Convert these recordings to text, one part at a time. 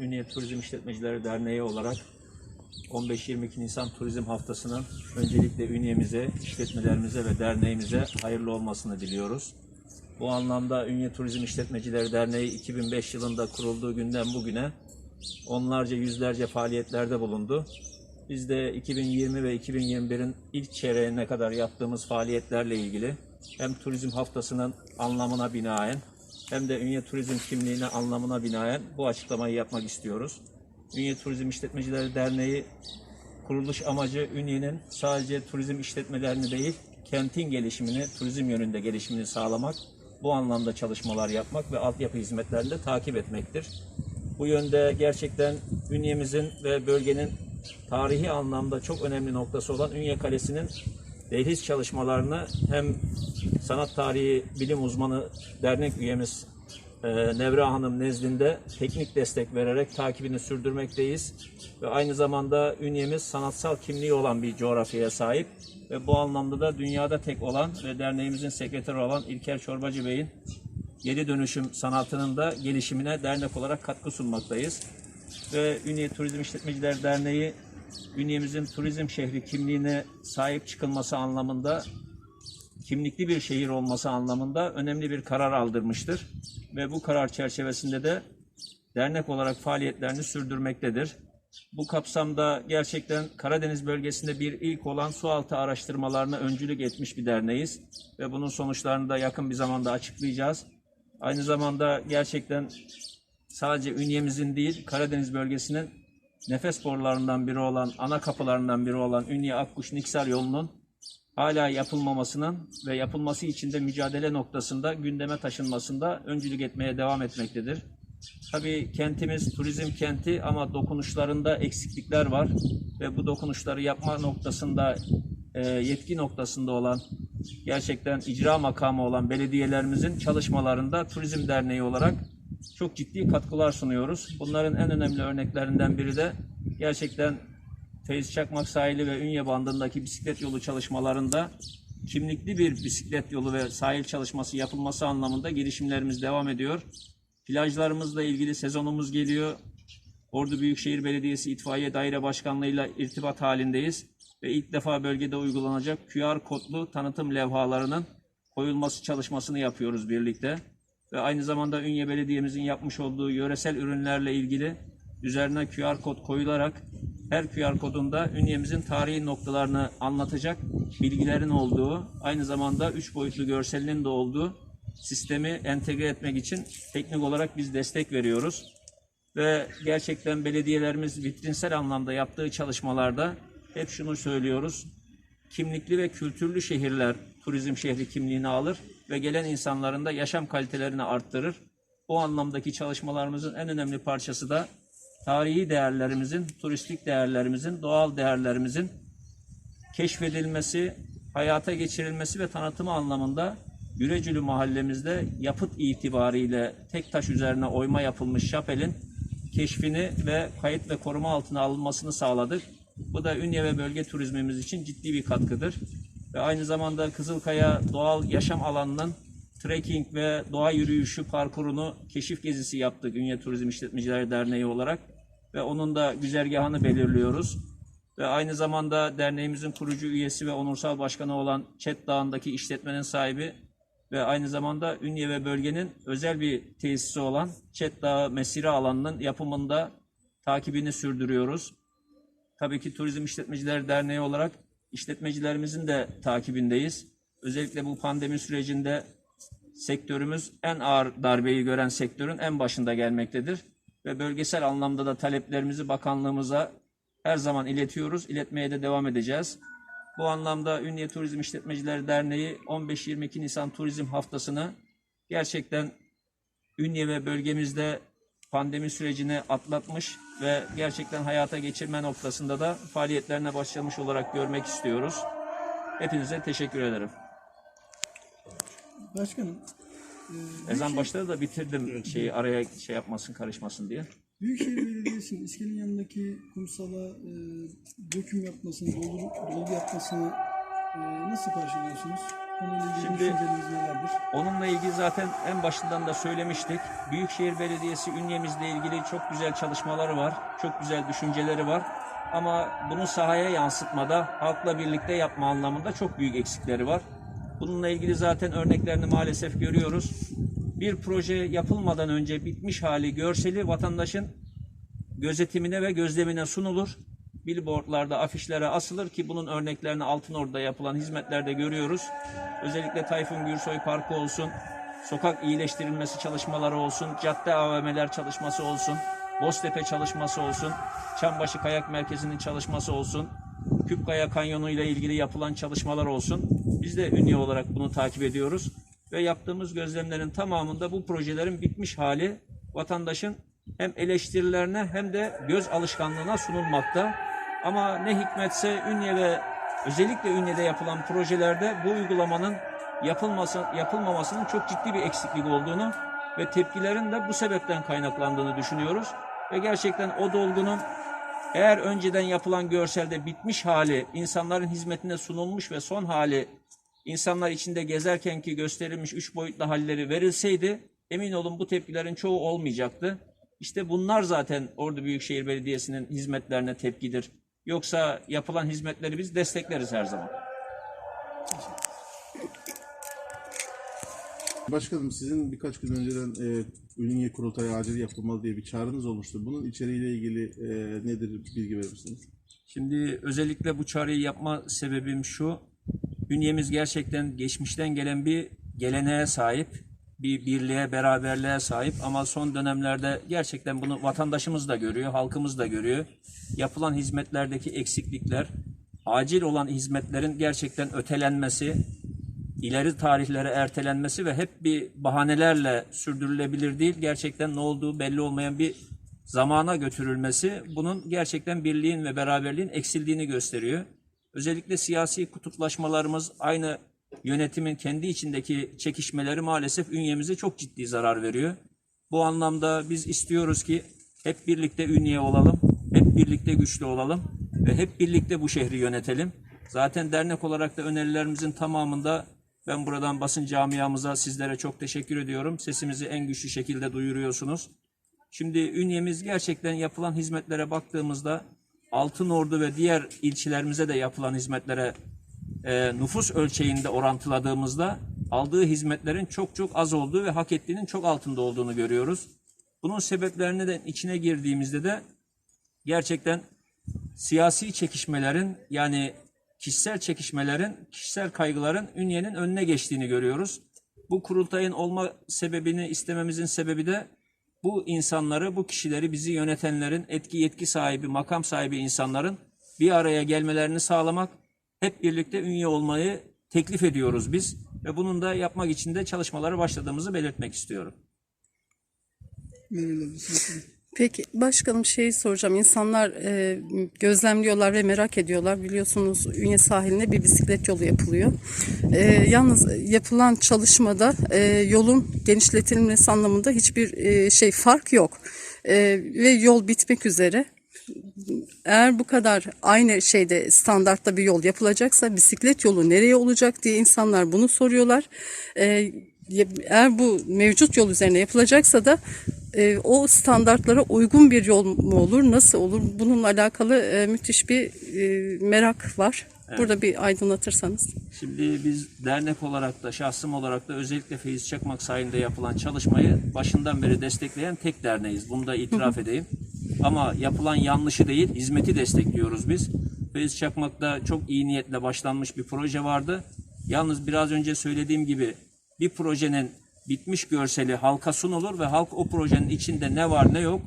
Ünye Turizm İşletmecileri Derneği olarak 15-22 Nisan Turizm Haftası'nın öncelikle Ünye'mize, işletmelerimize ve derneğimize hayırlı olmasını diliyoruz. Bu anlamda Ünye Turizm İşletmecileri Derneği 2005 yılında kurulduğu günden bugüne onlarca yüzlerce faaliyetlerde bulundu. Biz de 2020 ve 2021'in ilk çeyreğine kadar yaptığımız faaliyetlerle ilgili hem turizm haftasının anlamına binaen hem de Ünye Turizm kimliğine anlamına binaen bu açıklamayı yapmak istiyoruz. Ünye Turizm İşletmecileri Derneği kuruluş amacı Ünye'nin sadece turizm işletmelerini değil, kentin gelişimini, turizm yönünde gelişimini sağlamak, bu anlamda çalışmalar yapmak ve altyapı hizmetlerini de takip etmektir. Bu yönde gerçekten Ünye'mizin ve bölgenin tarihi anlamda çok önemli noktası olan Ünye Kalesi'nin dehliz çalışmalarını hem sanat tarihi bilim uzmanı dernek üyemiz e, Nevra Hanım nezdinde teknik destek vererek takibini sürdürmekteyiz. Ve aynı zamanda Ünye'miz sanatsal kimliği olan bir coğrafyaya sahip. Ve bu anlamda da dünyada tek olan ve derneğimizin sekreteri olan İlker Çorbacı Bey'in geri dönüşüm sanatının da gelişimine dernek olarak katkı sunmaktayız. Ve Ünye Turizm İşletmeciler Derneği Ünye'mizin turizm şehri kimliğine sahip çıkılması anlamında kimlikli bir şehir olması anlamında önemli bir karar aldırmıştır. Ve bu karar çerçevesinde de dernek olarak faaliyetlerini sürdürmektedir. Bu kapsamda gerçekten Karadeniz bölgesinde bir ilk olan sualtı araştırmalarına öncülük etmiş bir derneğiz. Ve bunun sonuçlarını da yakın bir zamanda açıklayacağız. Aynı zamanda gerçekten sadece Ünye'mizin değil Karadeniz bölgesinin nefes borularından biri olan, ana kapılarından biri olan Ünye Akkuş Niksar yolunun hala yapılmamasının ve yapılması için de mücadele noktasında gündeme taşınmasında öncülük etmeye devam etmektedir. Tabii kentimiz turizm kenti ama dokunuşlarında eksiklikler var ve bu dokunuşları yapma noktasında e, yetki noktasında olan gerçekten icra makamı olan belediyelerimizin çalışmalarında Turizm Derneği olarak çok ciddi katkılar sunuyoruz. Bunların en önemli örneklerinden biri de gerçekten Feyz Çakmak sahili ve Ünye bandındaki bisiklet yolu çalışmalarında kimlikli bir bisiklet yolu ve sahil çalışması yapılması anlamında girişimlerimiz devam ediyor. Plajlarımızla ilgili sezonumuz geliyor. Ordu Büyükşehir Belediyesi İtfaiye Daire Başkanlığı'yla irtibat halindeyiz ve ilk defa bölgede uygulanacak QR kodlu tanıtım levhalarının koyulması çalışmasını yapıyoruz birlikte. Ve aynı zamanda Ünye Belediye'mizin yapmış olduğu yöresel ürünlerle ilgili üzerine QR kod koyularak her QR kodunda Ünye'mizin tarihi noktalarını anlatacak bilgilerin olduğu, aynı zamanda üç boyutlu görselinin de olduğu sistemi entegre etmek için teknik olarak biz destek veriyoruz. Ve gerçekten belediyelerimiz vitrinsel anlamda yaptığı çalışmalarda hep şunu söylüyoruz. Kimlikli ve kültürlü şehirler turizm şehri kimliğini alır ve gelen insanların da yaşam kalitelerini arttırır. Bu anlamdaki çalışmalarımızın en önemli parçası da tarihi değerlerimizin, turistik değerlerimizin, doğal değerlerimizin keşfedilmesi, hayata geçirilmesi ve tanıtımı anlamında Gürecülü mahallemizde yapıt itibariyle tek taş üzerine oyma yapılmış şapelin keşfini ve kayıt ve koruma altına alınmasını sağladık. Bu da Ünye ve bölge turizmimiz için ciddi bir katkıdır. Ve aynı zamanda Kızılkaya doğal yaşam alanının trekking ve doğa yürüyüşü parkurunu keşif gezisi yaptık Ünye Turizm İşletmecileri Derneği olarak ve onun da güzergahını belirliyoruz. Ve aynı zamanda derneğimizin kurucu üyesi ve onursal başkanı olan Çet Dağı'ndaki işletmenin sahibi ve aynı zamanda Ünye ve bölgenin özel bir tesisi olan Çet Dağı Mesire alanının yapımında takibini sürdürüyoruz. Tabii ki Turizm İşletmecileri Derneği olarak işletmecilerimizin de takibindeyiz. Özellikle bu pandemi sürecinde sektörümüz en ağır darbeyi gören sektörün en başında gelmektedir. Ve bölgesel anlamda da taleplerimizi bakanlığımıza her zaman iletiyoruz. İletmeye de devam edeceğiz. Bu anlamda Ünye Turizm İşletmecileri Derneği 15-22 Nisan Turizm Haftası'nı gerçekten Ünye ve bölgemizde pandemi sürecini atlatmış ve gerçekten hayata geçirme noktasında da faaliyetlerine başlamış olarak görmek istiyoruz. Hepinize teşekkür ederim. Başkanım, e, Ezan başladı da bitirdim şeyi araya şey yapmasın karışmasın diye. Büyükşehir Belediyesi'nin iskelenin yanındaki kumsala e, döküm yapmasını, dolgu, dolgu yapmasını e, nasıl karşılıyorsunuz? Şimdi-? Onunla ilgili zaten en başından da söylemiştik. Büyükşehir Belediyesi ünyemizle ilgili çok güzel çalışmaları var. Çok güzel düşünceleri var. Ama bunu sahaya yansıtmada halkla birlikte yapma anlamında çok büyük eksikleri var. Bununla ilgili zaten örneklerini maalesef görüyoruz. Bir proje yapılmadan önce bitmiş hali görseli vatandaşın gözetimine ve gözlemine sunulur. Billboardlarda, afişlere asılır ki bunun örneklerini Altınordu'da yapılan hizmetlerde görüyoruz. Özellikle Tayfun Gürsoy Parkı olsun, sokak iyileştirilmesi çalışmaları olsun, cadde AVM'ler çalışması olsun, Boztepe çalışması olsun, Çambaşı Kayak Merkezi'nin çalışması olsun, Küpkaya Kanyonu ile ilgili yapılan çalışmalar olsun. Biz de ünye olarak bunu takip ediyoruz ve yaptığımız gözlemlerin tamamında bu projelerin bitmiş hali vatandaşın hem eleştirilerine hem de göz alışkanlığına sunulmakta. Ama ne hikmetse Ünye ve özellikle Ünye'de yapılan projelerde bu uygulamanın yapılması, yapılmamasının çok ciddi bir eksiklik olduğunu ve tepkilerin de bu sebepten kaynaklandığını düşünüyoruz. Ve gerçekten o dolgunun eğer önceden yapılan görselde bitmiş hali insanların hizmetine sunulmuş ve son hali insanlar içinde gezerken ki gösterilmiş üç boyutlu halleri verilseydi emin olun bu tepkilerin çoğu olmayacaktı. İşte bunlar zaten Ordu Büyükşehir Belediyesi'nin hizmetlerine tepkidir. Yoksa yapılan hizmetleri biz destekleriz her zaman. Başkanım sizin birkaç gün önceden e, Ünye Kurultayı acil yapılmalı diye bir çağrınız olmuştu. Bunun içeriğiyle ilgili e, nedir bilgi verir misiniz? Şimdi özellikle bu çağrıyı yapma sebebim şu. Bünyemiz gerçekten geçmişten gelen bir geleneğe sahip. Bir birliğe, beraberliğe sahip ama son dönemlerde gerçekten bunu vatandaşımız da görüyor, halkımız da görüyor. Yapılan hizmetlerdeki eksiklikler, acil olan hizmetlerin gerçekten ötelenmesi, ileri tarihlere ertelenmesi ve hep bir bahanelerle sürdürülebilir değil, gerçekten ne olduğu belli olmayan bir zamana götürülmesi bunun gerçekten birliğin ve beraberliğin eksildiğini gösteriyor. Özellikle siyasi kutuplaşmalarımız aynı yönetimin kendi içindeki çekişmeleri maalesef ünyemize çok ciddi zarar veriyor. Bu anlamda biz istiyoruz ki hep birlikte ünye olalım, hep birlikte güçlü olalım ve hep birlikte bu şehri yönetelim. Zaten dernek olarak da önerilerimizin tamamında ben buradan basın camiamıza sizlere çok teşekkür ediyorum. Sesimizi en güçlü şekilde duyuruyorsunuz. Şimdi Ünye'miz gerçekten yapılan hizmetlere baktığımızda Altınordu ve diğer ilçelerimize de yapılan hizmetlere e, nüfus ölçeğinde orantıladığımızda aldığı hizmetlerin çok çok az olduğu ve hak ettiğinin çok altında olduğunu görüyoruz. Bunun sebeplerine de içine girdiğimizde de gerçekten siyasi çekişmelerin yani kişisel çekişmelerin, kişisel kaygıların Ünye'nin önüne geçtiğini görüyoruz. Bu kurultayın olma sebebini istememizin sebebi de bu insanları, bu kişileri, bizi yönetenlerin, etki yetki sahibi, makam sahibi insanların bir araya gelmelerini sağlamak, hep birlikte ünye olmayı teklif ediyoruz biz ve bunun da yapmak için de çalışmalara başladığımızı belirtmek istiyorum. Peki başkanım şeyi soracağım. İnsanlar e, gözlemliyorlar ve merak ediyorlar. Biliyorsunuz Ünye sahiline bir bisiklet yolu yapılıyor. E, yalnız yapılan çalışmada e, yolun genişletilmesi anlamında hiçbir e, şey fark yok. E, ve yol bitmek üzere. Eğer bu kadar aynı şeyde standartta bir yol yapılacaksa bisiklet yolu nereye olacak diye insanlar bunu soruyorlar. E, eğer bu mevcut yol üzerine yapılacaksa da e, o standartlara uygun bir yol mu olur, nasıl olur? Bununla alakalı e, müthiş bir e, merak var. Burada bir aydınlatırsanız. Şimdi biz dernek olarak da şahsım olarak da özellikle Feyiz Çakmak sayesinde yapılan çalışmayı başından beri destekleyen tek derneğiz. Bunu da itiraf edeyim. Ama yapılan yanlışı değil, hizmeti destekliyoruz biz. Feyiz Çakmak'ta çok iyi niyetle başlanmış bir proje vardı. Yalnız biraz önce söylediğim gibi bir projenin bitmiş görseli halka sunulur ve halk o projenin içinde ne var ne yok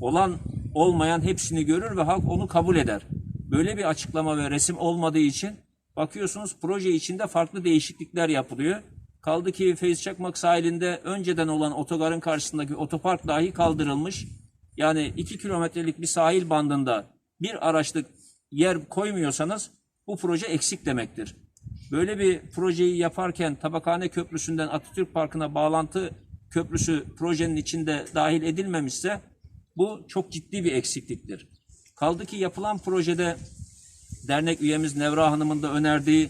olan olmayan hepsini görür ve halk onu kabul eder. Böyle bir açıklama ve resim olmadığı için bakıyorsunuz proje içinde farklı değişiklikler yapılıyor. Kaldı ki Feyz Çakmak sahilinde önceden olan otogarın karşısındaki otopark dahi kaldırılmış. Yani 2 kilometrelik bir sahil bandında bir araçlık yer koymuyorsanız bu proje eksik demektir. Böyle bir projeyi yaparken Tabakhane Köprüsü'nden Atatürk Parkı'na bağlantı köprüsü projenin içinde dahil edilmemişse bu çok ciddi bir eksikliktir. Kaldı ki yapılan projede dernek üyemiz Nevra Hanım'ın da önerdiği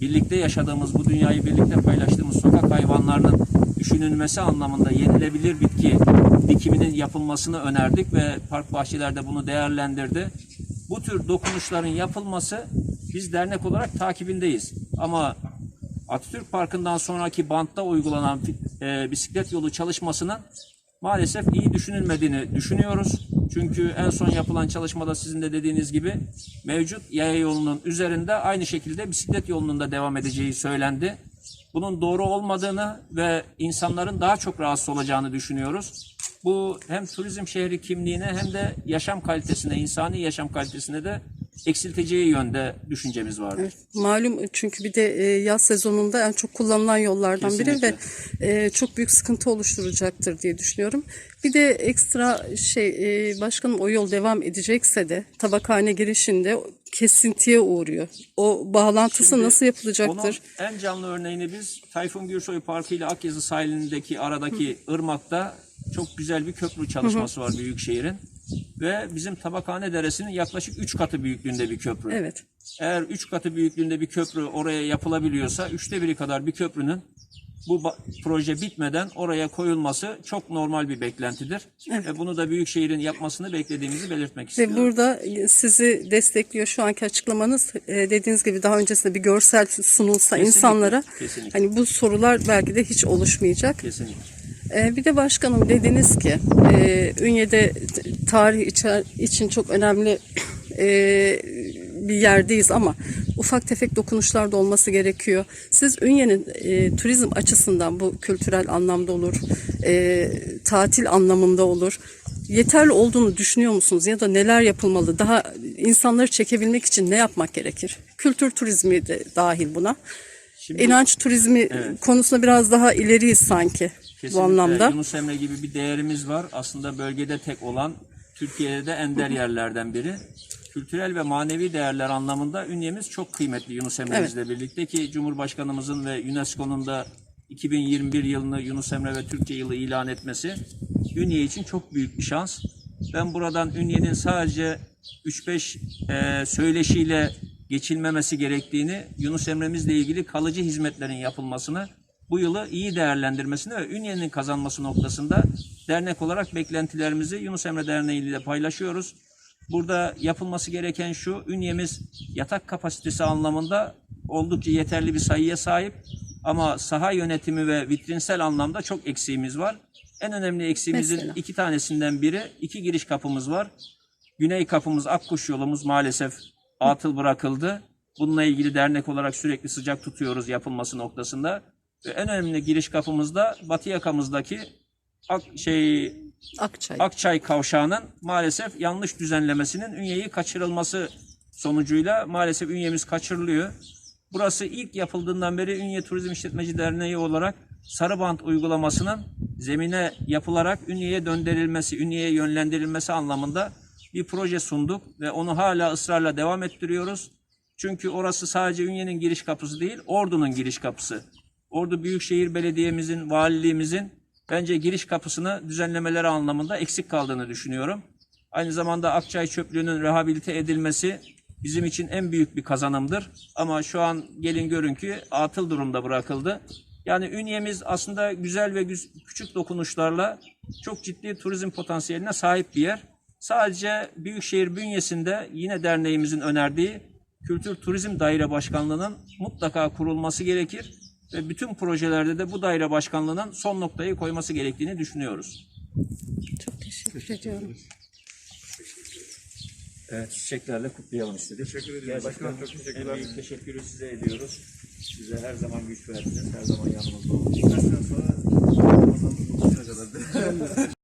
birlikte yaşadığımız bu dünyayı birlikte paylaştığımız sokak hayvanlarının düşünülmesi anlamında yenilebilir bitki dikiminin yapılmasını önerdik ve park bahçelerde bunu değerlendirdi. Bu tür dokunuşların yapılması biz dernek olarak takibindeyiz. Ama Atatürk Parkı'ndan sonraki bantta uygulanan e, bisiklet yolu çalışmasının maalesef iyi düşünülmediğini düşünüyoruz. Çünkü en son yapılan çalışmada sizin de dediğiniz gibi mevcut yaya yolunun üzerinde aynı şekilde bisiklet yolunun da devam edeceği söylendi. Bunun doğru olmadığını ve insanların daha çok rahatsız olacağını düşünüyoruz. Bu hem turizm şehri kimliğine hem de yaşam kalitesine, insani yaşam kalitesine de eksilteceği yönde düşüncemiz vardır. Evet, malum çünkü bir de e, yaz sezonunda en çok kullanılan yollardan biri ve e, çok büyük sıkıntı oluşturacaktır diye düşünüyorum. Bir de ekstra şey e, başkanım o yol devam edecekse de tabakhane girişinde kesintiye uğruyor. O bağlantısı Şimdi nasıl yapılacaktır? Onun en canlı örneğini biz Tayfun Gürsoy Parkı ile Akyazı sahilindeki aradaki ırmakta çok güzel bir köprü çalışması var Büyükşehir'in. Ve bizim Tabakhane Deresi'nin yaklaşık 3 katı büyüklüğünde bir köprü. Evet. Eğer 3 katı büyüklüğünde bir köprü oraya yapılabiliyorsa üçte biri kadar bir köprünün bu proje bitmeden oraya koyulması çok normal bir beklentidir. Ve bunu da Büyükşehir'in yapmasını beklediğimizi belirtmek Ve istiyorum. burada sizi destekliyor şu anki açıklamanız. E, dediğiniz gibi daha öncesinde bir görsel sunulsa Kesinlikle, insanlara kesinlikle. hani bu sorular belki de hiç oluşmayacak. Kesinlikle. Bir de başkanım dediniz ki e, Ünye'de tarih için çok önemli e, bir yerdeyiz ama ufak tefek dokunuşlar da olması gerekiyor. Siz Ünye'nin e, turizm açısından bu kültürel anlamda olur, e, tatil anlamında olur. Yeterli olduğunu düşünüyor musunuz ya da neler yapılmalı? Daha insanları çekebilmek için ne yapmak gerekir? Kültür turizmi de dahil buna. Şimdi- İnanç turizmi konusunda biraz daha ileriyiz sanki bu Kesinlikle anlamda. Yunus Emre gibi bir değerimiz var. Aslında bölgede tek olan, Türkiye'de de ender yerlerden biri. Kültürel ve manevi değerler anlamında Ünye'miz çok kıymetli Yunus Emre'mizle birlikte ki Cumhurbaşkanımızın ve UNESCO'nun da 2021 yılını Yunus Emre ve Türkçe yılı ilan etmesi Ünye için çok büyük bir şans. Ben buradan Ünye'nin sadece 3-5 e, söyleşiyle geçilmemesi gerektiğini, Yunus Emre'mizle ilgili kalıcı hizmetlerin yapılmasını, bu yılı iyi değerlendirmesini ve Ünye'nin kazanması noktasında dernek olarak beklentilerimizi Yunus Emre Derneği ile paylaşıyoruz. Burada yapılması gereken şu, Ünye'miz yatak kapasitesi anlamında oldukça yeterli bir sayıya sahip ama saha yönetimi ve vitrinsel anlamda çok eksiğimiz var. En önemli eksiğimizin Mesela? iki tanesinden biri iki giriş kapımız var. Güney kapımız Akkuş yolumuz maalesef atıl bırakıldı. Bununla ilgili dernek olarak sürekli sıcak tutuyoruz yapılması noktasında. Ve en önemli giriş kapımız da batı yakamızdaki Ak, şey Akçay. Akçay kavşağının maalesef yanlış düzenlemesinin Ünye'yi kaçırılması sonucuyla maalesef Ünye'miz kaçırılıyor. Burası ilk yapıldığından beri Ünye Turizm İşletmeci Derneği olarak sarı bant uygulamasının zemine yapılarak Ünye'ye döndürülmesi, Ünye'ye yönlendirilmesi anlamında bir proje sunduk ve onu hala ısrarla devam ettiriyoruz. Çünkü orası sadece Ünye'nin giriş kapısı değil, Ordu'nun giriş kapısı. Ordu Büyükşehir Belediye'mizin, valiliğimizin bence giriş kapısını düzenlemeleri anlamında eksik kaldığını düşünüyorum. Aynı zamanda Akçay Çöplüğü'nün rehabilite edilmesi bizim için en büyük bir kazanımdır. Ama şu an gelin görün ki atıl durumda bırakıldı. Yani Ünye'miz aslında güzel ve küçük dokunuşlarla çok ciddi turizm potansiyeline sahip bir yer. Sadece Büyükşehir bünyesinde yine derneğimizin önerdiği Kültür Turizm Daire Başkanlığı'nın mutlaka kurulması gerekir ve bütün projelerde de bu daire başkanlığının son noktayı koyması gerektiğini düşünüyoruz. Çok teşekkür ediyorum. Evet, çiçeklerle kutlayalım istedik. Teşekkür ediyorum. Başkanım, çok teşekkürler. En büyük teşekkürü size ediyoruz. Size her zaman güç verdiniz, her zaman yanımızda oldunuz. Biraz sonra Ramazan buluşuna kadar.